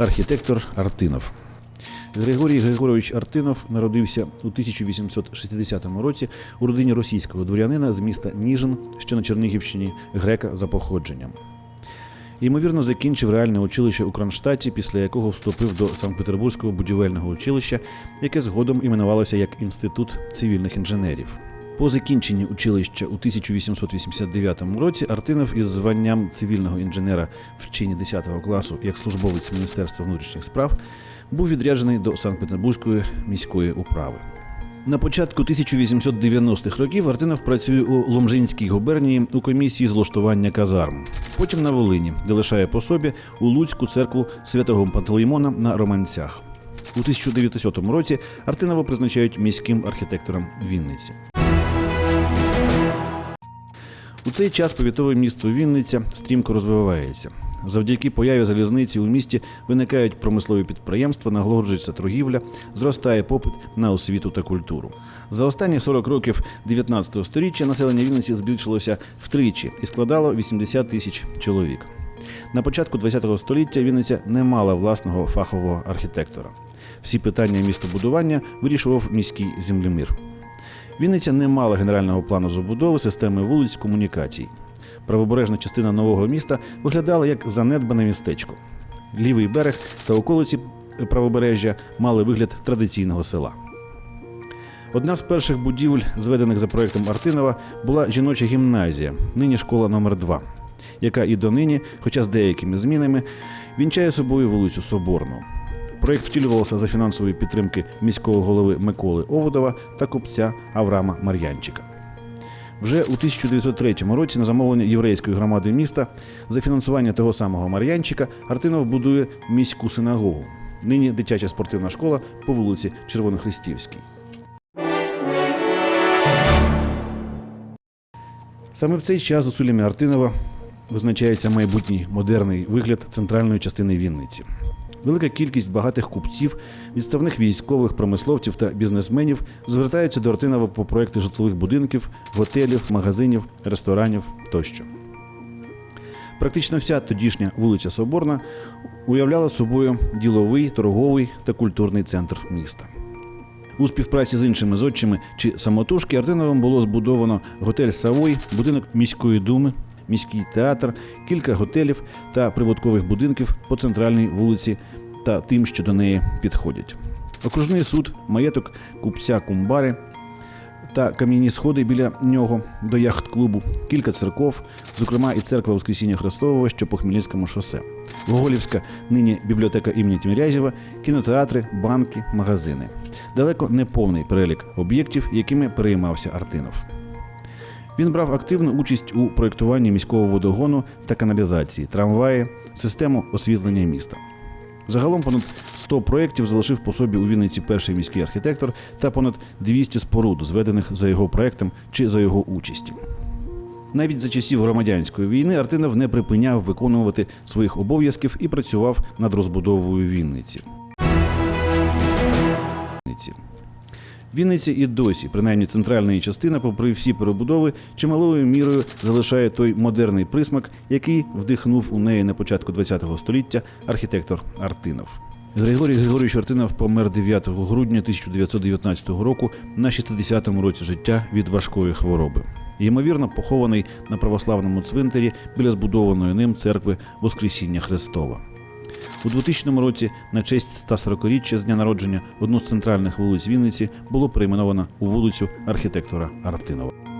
архітектор Артинов. Григорій Григорович Артинов народився у 1860 році у родині російського дворянина з міста Ніжин, що на Чернігівщині, грека за походженням. Ймовірно, закінчив реальне училище у Кронштадті, після якого вступив до Санкт-Петербурзького будівельного училища, яке згодом іменувалося як Інститут цивільних інженерів. По закінченні училища у 1889 році Артинов із званням цивільного інженера в чині 10 класу як службовець Міністерства внутрішніх справ був відряджений до Санкт-Петербурзької міської управи. На початку 1890-х років Артинов працює у Ломжинській губернії у комісії з влаштування казарм. Потім на Волині, де лишає по собі у Луцьку церкву святого Пантелеймона на Романцях. У 1900 році Артинова призначають міським архітектором Вінниці. Цей час повітове місто Вінниця стрімко розвивається. Завдяки появі залізниці у місті виникають промислові підприємства, наголоджується торгівля, зростає попит на освіту та культуру. За останні 40 років 19 століття населення Вінниці збільшилося втричі і складало 80 тисяч чоловік. На початку ХХ століття Вінниця не мала власного фахового архітектора. Всі питання містобудування вирішував міський землемір. Вінниця не мала генерального плану забудови системи вулиць комунікацій. Правобережна частина нового міста виглядала як занедбане містечко. Лівий берег та околиці правобережжя мали вигляд традиційного села. Одна з перших будівель, зведених за проектом Артинова, була жіноча гімназія, нині школа номер 2 яка і донині, хоча з деякими змінами, вінчає собою вулицю Соборну. Проєкт втілювався за фінансової підтримки міського голови Миколи Оводова та купця Аврама Мар'янчика. Вже у 1903 році на замовлення єврейської громади міста за фінансування того самого Мар'янчика Артинов будує міську синагогу. Нині дитяча спортивна школа по вулиці Червонохрестівській. Саме в цей час зусиллями Артинова визначається майбутній модерний вигляд центральної частини Вінниці. Велика кількість багатих купців, відставних військових, промисловців та бізнесменів звертаються до Артинова по проекти житлових будинків, готелів, магазинів, ресторанів тощо. Практично вся тодішня вулиця Соборна уявляла собою діловий, торговий та культурний центр міста. У співпраці з іншими зодчими чи самотужки Артиновим було збудовано готель Савой, будинок міської думи, міський театр, кілька готелів та прибуткових будинків по центральній вулиці та тим, що до неї підходять. Окружний суд, маєток купця Кумбари та кам'яні сходи біля нього до яхт-клубу, кілька церков, зокрема і церква Воскресіння Христового, що по Хмельницькому шосе, Гоголівська, нині бібліотека імені Тімірязєва, кінотеатри, банки, магазини. Далеко не повний перелік об'єктів, якими переймався Артинов. Він брав активну участь у проєктуванні міського водогону та каналізації, трамваї, систему освітлення міста. Загалом понад 100 проєктів залишив по собі у Вінниці перший міський архітектор та понад 200 споруд, зведених за його проектом чи за його участі. Навіть за часів громадянської війни Артинов не припиняв виконувати своїх обов'язків і працював над розбудовою Вінниці. Вінниці. І досі, принаймні центральна її частина, попри всі перебудови, чималою мірою залишає той модерний присмак, який вдихнув у неї на початку ХХ століття архітектор Артинов. Григорій Григорійович Артинов помер 9 грудня 1919 року на 60-му році життя від важкої хвороби. Ймовірно, похований на православному цвинтарі біля збудованої ним церкви Воскресіння Христова. У 2000 році на честь 140-річчя з дня народження одну з центральних вулиць Вінниці було перейменовано у вулицю архітектора Артинова.